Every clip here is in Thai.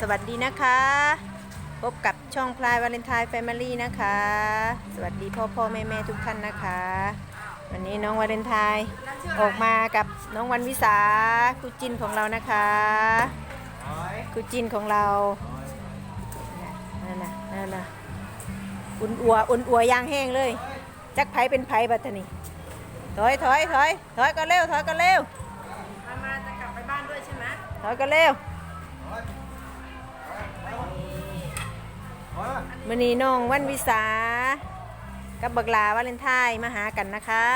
สวัสดีนะคะ พบกับช่องพลายวาเลนไทน์แฟมิลี่นะคะ สวัสดีพ่อพ่อแม่แม่ทุกท่านนะคะ วันนี้น้องวาเลนไทน์ออกมากับน้องวันวิสาคู่จินของเรานะคะคู่จินของเรานั่นน่ะนั่นน่ะอุ่นอัวอุ่นอัวย่างแห้งเลย จักไผเป็นไผบัดทะนี่ถอยถอยถอยถอยก็เร็วถอยก็เร็วมามาจะกลับไปบ้านด้วยใช่ไหมถอยก็เร็ว มื่อนี้น้องวันวิสา กับบักลาวาเลนไทน์มาหากันนะคะ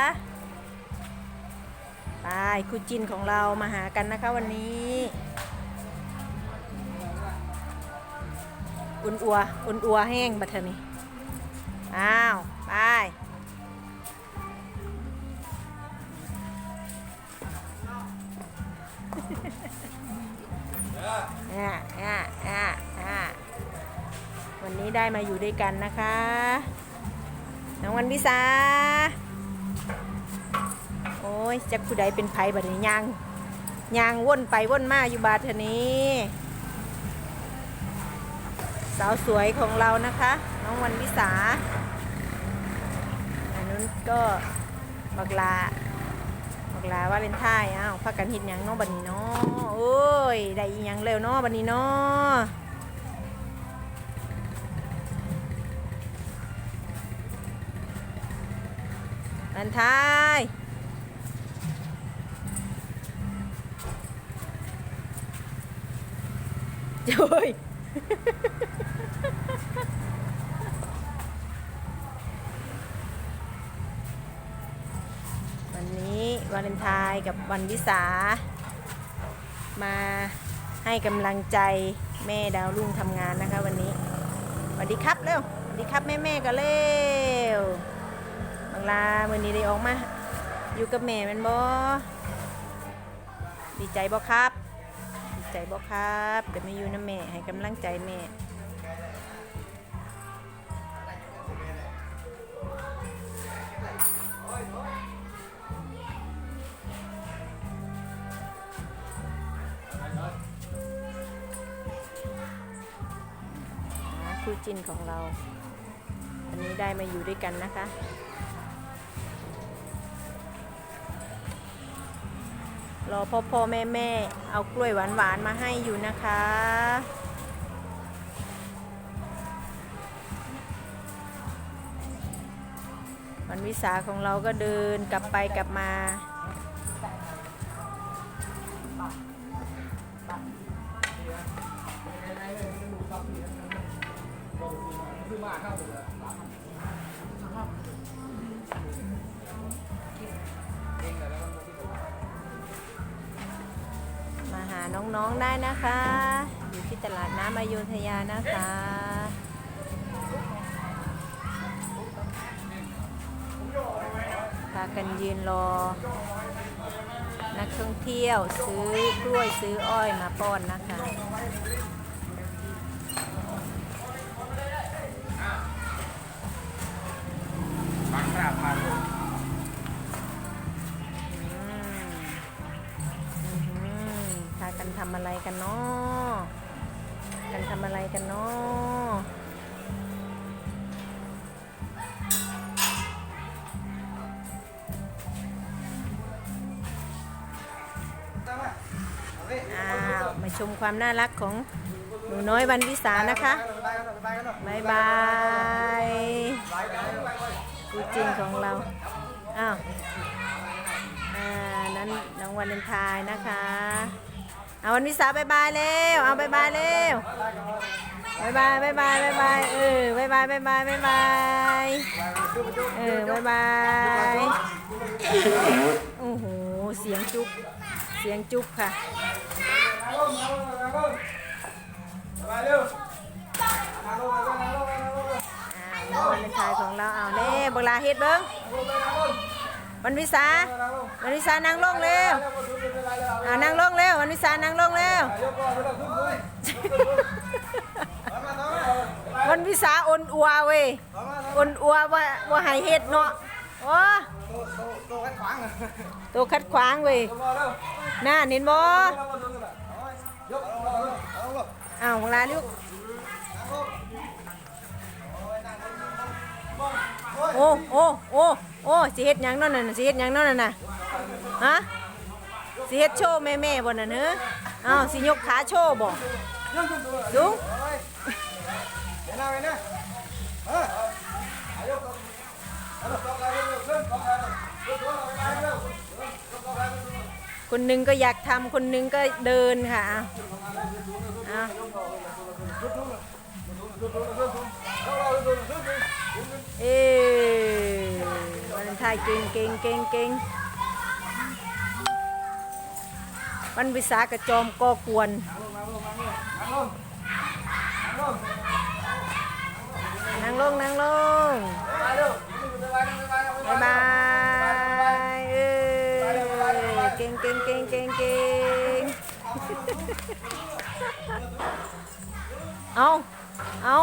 ไปคู่จินของเรามาหากันนะคะวันนี้อุ่นอัวอุ่นอัวแห้งบัดเทอนี่อ้าวไปอ่าอ่าอ่าอ่า วันนี้ได้มาอยู่ด้วยกันนะคะน้องวันพิสาโอ้ยจักผู้ใดเป็นไผบัดนี้ยางยางว่นไปว่นมาอยู่บาดทนี้สาวสวยของเรานะคะ น้องวันวิสาอันนู้นก็บักลาบักลาว่าเลนไทน์อ้าวพักกันห็ดยังเนาะบัดนี้เนาะโอ้ยได้ยังเร็วเนาะบัดนี้เนาะ วาเลนไทน์โอ้ยวันนี้วาเลนไทน์กับวันวิสา มาให้กำลังใจแม่ดาวรุ่งทำงานนะคะวันนี้สวัสดีครับเร็วสวัสดีครับแม่แม่ก็เร็ว บางลาวันนี้ได้ออกมา อยู่กับแม่มันบอดีใจบ่ครับ ดีใจบ่ครับเดี๋ยวมาอยู่นะแม่ให้กำลังใจแม่คู่จินของเรา วันนี้ได้มาอยู่ด้วยกันนะคะ รอพ่อพ่อแม่แม่เอากล้วยหวานหวานมาให้อยู่นะคะ วันวิสาของเราก็เดินกลับไปกลับมามา น้องได้นะคะ อยู่ที่ตลาดน้ำอายธยานะคะพากันยืนรอ นักท่องเที่ยวซื้อกล้วยซื้ออ้อยมาป้อนนะคะ ปังกราบมา อืมอื้อหือพา กันทำอะไรกันเนาะกันทำอะไรกันเนาะอ้าวมาชมความน่ารักของหนูน้อยวันวิสานะคะบายบายดูจินของเรา อ้าว อ่า นั้นน้องวันเลนทายนะคะ เอาวันวิสาบายบายเร็วเอาบายบายเร็วบายบายบายบายบายบายเออบายบายบายบายบายบายเออบายบายโอ้โหเสียงจุ๊บเสียงจุ๊บค่ะอ่าน้องวันเลนไทายของเราเอาเน่เวลาเฮ็ดเบิ้ง วันวิสาวันวิสานั่งลงเร็วอ่านั่งลงเร็ววันวิสานั่งลงเร็ววันวิสาอ่อนอัวเว้ยอ่อนอัวว่าว่าให้เฮ็ดเนาะโอ้ตัวกันขวางเลยตัวคัดขวางเว้ยน่าเห็นบ่ยกเอาลงเอาลงอ้าวลาลูก โอ้โอ้โอ้โอ้สิเฮ็ดหยังนั่นน่ะสิเฮ็ดหยังนั่นน่ะฮะสิเฮ็ดโชว์แม่แม่ๆบ่น่ะเนออ้าวสิยกขาโชว์บ่ลุงเดี๋ยวหน้าไปเนี่ยเอออายุเอาลูกเอาคนหนึงก็อยากทำคนหนึงก็เดินค่ะอ้า วอ้าวเอ้วันไทายเก่งเก่งเก่งเก่งวันวิสาขจอมก่อกวนนั่งลงนั่งลงบายบายเอ้ยเก่งเก่งเก่งเก่งเก่งเอาเอา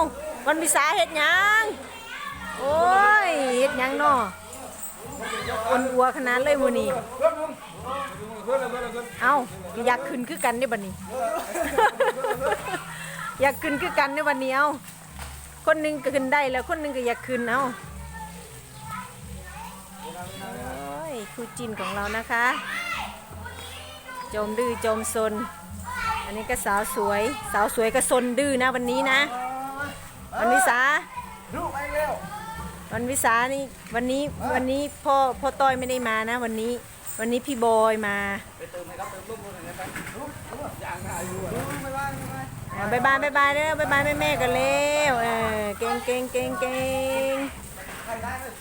วันวิสาเฮ็ดหยัง โอ้ยเฮ็ดหยังนาะอนอัวขนาดเลยมื้อนี้เอาอยากขึ้นคือกันเด้บัดนี้ อยากขึ้นคือกันเด้บัดนี้เอาคนหนึ่งก็ขึ้นได้แล้วคนหนึ่งก็อยากขึ้นเอาโอ้ยคู่จินของเรานะคะ โจมดื้อโจมซน อันนี้ก็สาวสวย สาวสวยก็ซนดื้อนะวันนี้นะวันวิสา วันวิสานี่วันนี้วันนี้พ่อพ่อต้อยไม่ได้มานะ วันนี้ วันนี้พี่บอยมาไปเติมให้ครับเติมลูกมือหน่อยไปลูกลูกอย่างไรอยู่ลูกไม่ว่าไม่ว่าอ่าบายบายบายบายเด้อบายบายแม่แม่ๆกันเร็วเออเก่งเก่งเก่งเก่งใครได้เลย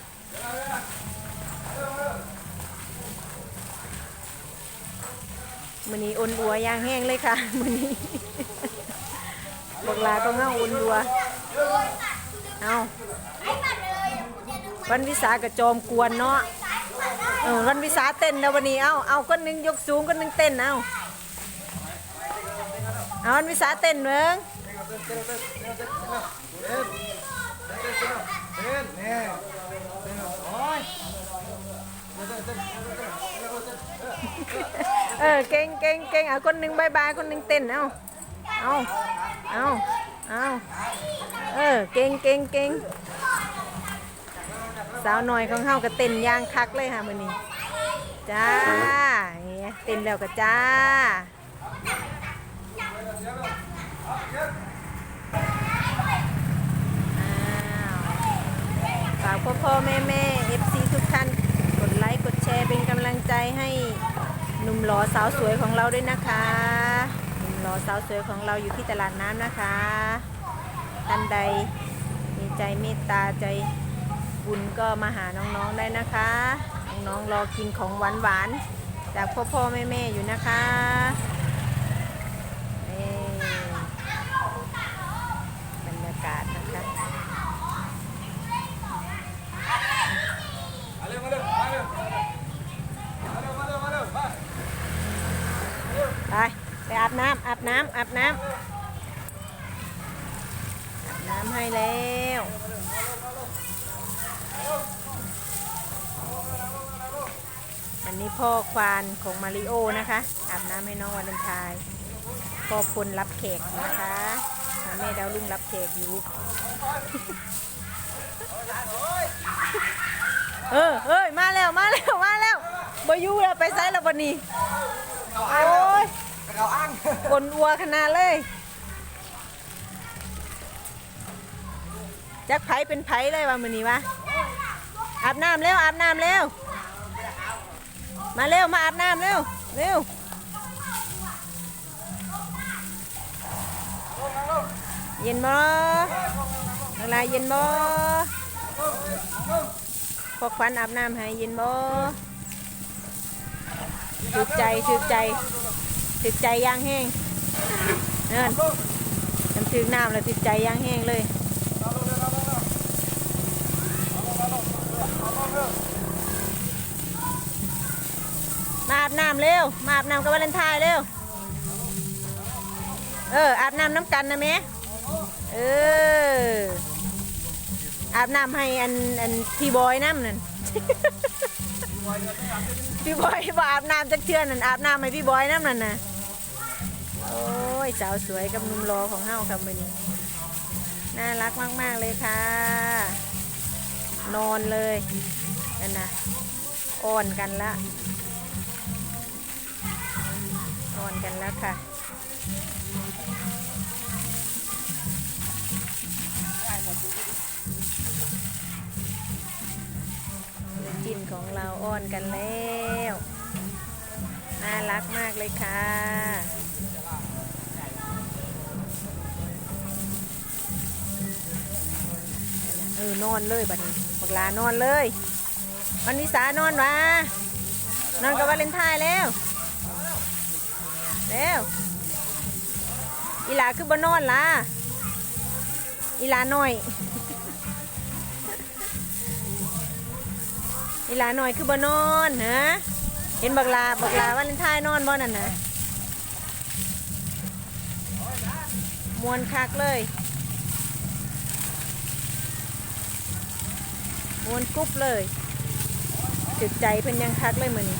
มือนี้อุ่นอัวย่างแห้งเลยค่ะมือนี้บอกลาก็เงาอุ่นอัวเอา วันวิสากระโจมกวนเนาะเออวันวิสาเต้นแล้ววันนี้เอาเอาคนหนึงยกสูงคนหนึงเต้นเอาเอาวันวิสาเต้นเมืองเออเก่งเก่งเก่งเอาคนหนึ่งบายบายคนหนึ่งเต้นเอาเอาเอาเอาเออเก่งเก่งเก่ง สาวหน่อยของเฮาก็เต้นย่างคักเลยค่ะมื้อนี้จ้าเนี่ยเต้นแล้วก็จ้าอ้าวฝากพ่อพ่อแม่แม่ FC ทุกท่านกดไลค์กดแชร์เป็นกำลังใจให้หนุ่มหล่อสาวสวยของเราด้วยนะคะหนุ่มหล่อสาวสวยของเราอยู่ที่ตลาดน้ำนะคะท่านใดมีใจเมตตาใจ บุญก็มาหาน้องๆได้นะคะ น้องๆรอกินของหวานๆจากพ่อพ่อแม่แม่ๆอยู่นะคะเอ่บรรยากาศนะคะไปไปอาบน้ำอาบน้ำอาบน้ำอาบน้ำให้แล้ว นี้พ่อควานของมาริโอนะคะอาบน้ำให้น้องวันเลนไทายพ่อพลรับแขกนะคะแม่ดาวลุงรับแขกอยู่ เออเอ้ยมาแล้วมาแล้วมาแล้วบอยู่แล้วไปไซแล้ววันนี้โอ้ยเราอ้างกลวัวขนาดเลยจักไผเป็นไผเลยว่ามือนี้วะอาบน้ำเร็วอาบน้ำเร็ว มาเร็ว มาอาบน้ำเร็ว เร็วเย็นบ่อะไรเย็นบ่พอควันอาบน้ำให้เย็นบ่ถึกใจถึกใจติดใจย่างแห้งเนินน้ำถึงน้ำแล้วติดใจย่างแห้งเลย มาอาบน้ำเร็ว มาอาบน้ำกับวาเลนไทน์เร็ว เออ อาบน้ำน้ำกันนะแม่เออ อาบน้ำให้อันอันพี่บอยน้ำนั่น พี่บอยบ่อาบน้ำจักเทื่อนั่นอาบน้ำให้พี่บอยน้ำนั่นนะโอ้ยสาวสวยกับหนุ่มรอของเฮาค่ะมื้อนี้น่ารักมาก ๆ เลยค่ะ นอนเลยนั่นนะอ่อนกันละ อ่อนกันแล้วค่ะจิ้นของเราอ้อนกันแล้ว น่ารักมากเลยค่ะ เออนอนเลยบัดนี้บักลานอนเลย วันวิสานอนวะนอนกับวาเลนไทน์แล้ว แล้วอีหลาคือบ่นอนล่ะอีหลาหน่อยอีหลาหน่อยคือบ่นอนฮะเห็นบักลาบักลาวาเลนไทน์นอนบ่นั่นนะมวนคักเลยมวนกรุ๊บเลยจุดใจเพิ่นยังคักเลยมือนี้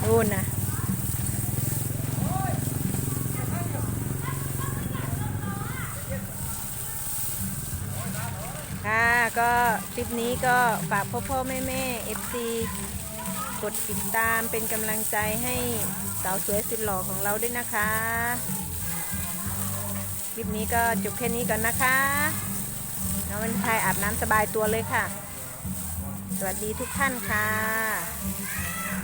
โอ้นะค่ะ ก็คลิปนี้ก็ฝากพ่อพ่อแม่แม่เอฟซีกดติดตามเป็นกำลังใจให้สาวสวยสุดหล่อของเราด้วยนะคะ คลิปนี้ก็จบแค่นี้ก่อนนะคะน้องวันไทยอาบน้ำสบายตัวเลยค่ะ สวัสดีทุกท่านค่ะ